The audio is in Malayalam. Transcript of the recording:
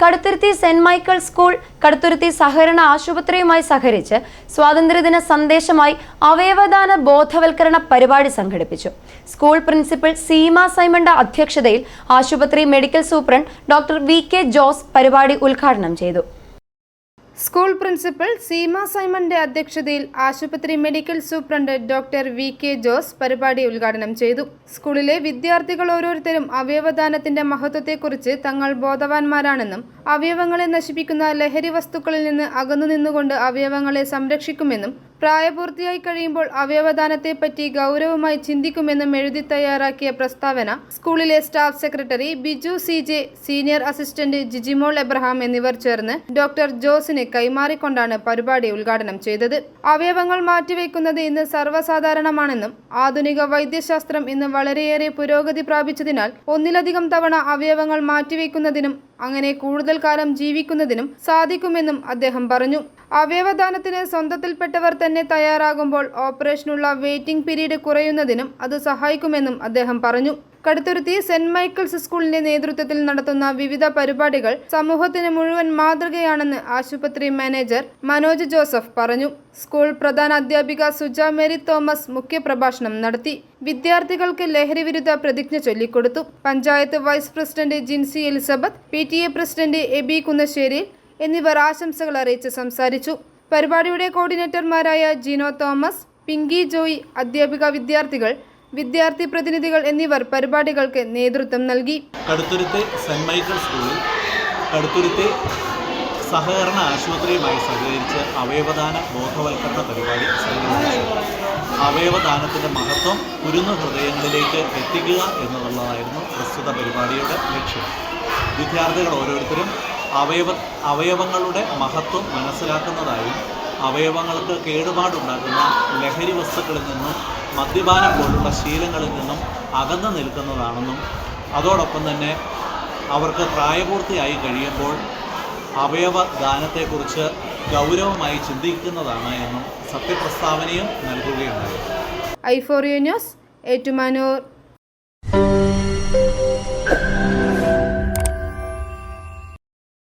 Kaduthuruthy saint Michael school Kaduthuruthy സഹകരണ ആശുപത്രിയുമായി സഹകരിച്ച് സ്വാതന്ത്ര്യദിന സന്ദേശമായി അവയവദാന ബോധവൽക്കരണ പരിപാടി സംഘടിപ്പിച്ചു. സ്കൂൾ പ്രിൻസിപ്പൽ സീമ സൈമണ്ട അധ്യക്ഷതയിൽ ആശുപത്രി medical superintendent doctor V K Jose പരിപാടി ഉദ്ഘാടനം ചെയ്തു. സ്കൂൾ പ്രിൻസിപ്പൽ സീമ സൈമന്റെ അധ്യക്ഷതയിൽ ആശുപത്രി medical superintendent doctor V K Jose പരിപാടി ഉദ്ഘാടനം ചെയ്തു. സ്കൂളിലെ വിദ്യാർത്ഥികൾ ഓരോരുത്തരും അവയവദാനത്തിന്റെ മഹത്വത്തെക്കുറിച്ച് തങ്ങൾ ബോധവാന്മാരാണെന്നും അവയവങ്ങളെ നശിപ്പിക്കുന്ന ലഹരി വസ്തുക്കളിൽ നിന്ന് അകന്നു നിന്നുകൊണ്ട് അവയവങ്ങളെ സംരക്ഷിക്കുമെന്നും പ്രായപൂർത്തിയായി കഴിയുമ്പോൾ അവയവദാനത്തെപ്പറ്റി ഗൗരവമായി ചിന്തിക്കുമെന്നും എഴുതി തയ്യാറാക്കിയ പ്രസ്താവന സ്കൂളിലെ staff secretary Biju C J senior assistant Jijimol Abraham എന്നിവർ ചേർന്ന് ഡോക്ടർ ജോസിന് കൈമാറിക്കൊണ്ടാണ് പരിപാടി ഉദ്ഘാടനം ചെയ്തത്. അവയവങ്ങൾ മാറ്റിവെക്കുന്നത് ഇന്ന് സർവസാധാരണമാണെന്നും ആധുനിക വൈദ്യശാസ്ത്രം ഇന്ന് വളരെയേറെ പുരോഗതി പ്രാപിച്ചതിനാൽ ഒന്നിലധികം തവണ അവയവങ്ങൾ മാറ്റിവെക്കുന്നതിനും അങ്ങനെ കൂടുതൽ കാലം ജീവിക്കുന്നതിനും സാധിക്കുമെന്നും അദ്ദേഹം പറഞ്ഞു. അവയവദാനത്തിന് സ്വന്തത്തിൽപ്പെട്ടവർ തന്നെ തയ്യാറാകുമ്പോൾ ഓപ്പറേഷനുള്ള വെയിറ്റിംഗ് പീരീഡ് കുറയുന്നതിനും അത് സഹായിക്കുമെന്നും അദ്ദേഹം പറഞ്ഞു. കടുത്തുരുത്തി സെന്റ് മൈക്കിൾസ് സ്കൂളിന്റെ നേതൃത്വത്തിൽ നടത്തുന്ന വിവിധ പരിപാടികൾ സമൂഹത്തിന് മുഴുവൻ മാതൃകയാണെന്ന് ആശുപത്രി മാനേജർ മനോജ് ജോസഫ് പറഞ്ഞു. സ്കൂൾ പ്രധാന അധ്യാപിക സുജ മേരി തോമസ് മുഖ്യപ്രഭാഷണം നടത്തി. വിദ്യാർത്ഥികൾക്ക് ലഹരി വിരുദ്ധ പ്രതിജ്ഞ ചൊല്ലിക്കൊടുത്തു. Panchayat vice president Jincy Elizabeth P T A president Aby Kunnassery എന്നിവർ ആശംസകൾ അറിയിച്ച് സംസാരിച്ചു. പരിപാടിയുടെ കോർഡിനേറ്റർമാരായ ജിനോ തോമസ് പിങ്കി ജോയി അധ്യാപിക വിദ്യാർത്ഥികൾ വിദ്യാർത്ഥി പ്രതിനിധികൾ എന്നിവർ പരിപാടികൾക്ക് നേതൃത്വം നൽകി. കടുത്തുരുത്തെ സെന്റ് മൈക്കിൾ സ്കൂളിൽ കടുത്തുരുത്തെ സഹകരണ ആശുപത്രിയുമായി സഹകരിച്ച് അവയവദാന ബോധവൽക്കരണ പരിപാടി അവയവദാനത്തിന്റെ മഹത്വം കുരുന്ന ഹൃദയങ്ങളിലേക്ക് എത്തിക്കുക എന്നുള്ളതായിരുന്നു പ്രസ്തുത പരിപാടിയുടെ ലക്ഷ്യം. വിദ്യാർത്ഥികൾ ഓരോരുത്തരും അവയവ അവയവങ്ങളുടെ മഹത്വം മനസ്സിലാക്കുന്നതായും അവയവങ്ങൾക്ക് കേടുപാടുണ്ടാക്കുന്ന ലഹരി വസ്തുക്കളിൽ നിന്നും മദ്യപാനം പോലുള്ള ശീലങ്ങളിൽ നിന്നും അകന്നു നിൽക്കുന്നതാണെന്നും അതോടൊപ്പം തന്നെ അവർക്ക് പ്രായപൂർത്തിയായി കഴിയുമ്പോൾ അവയവ ദാനത്തെക്കുറിച്ച് ഗൗരവമായി ചിന്തിക്കുന്നതാണ് എന്നും സത്യപ്രസ്താവനയും നൽകുകയുണ്ടായി. ഐഫോറിയോ ന്യൂസ് ഏറ്റുമാനൂർ.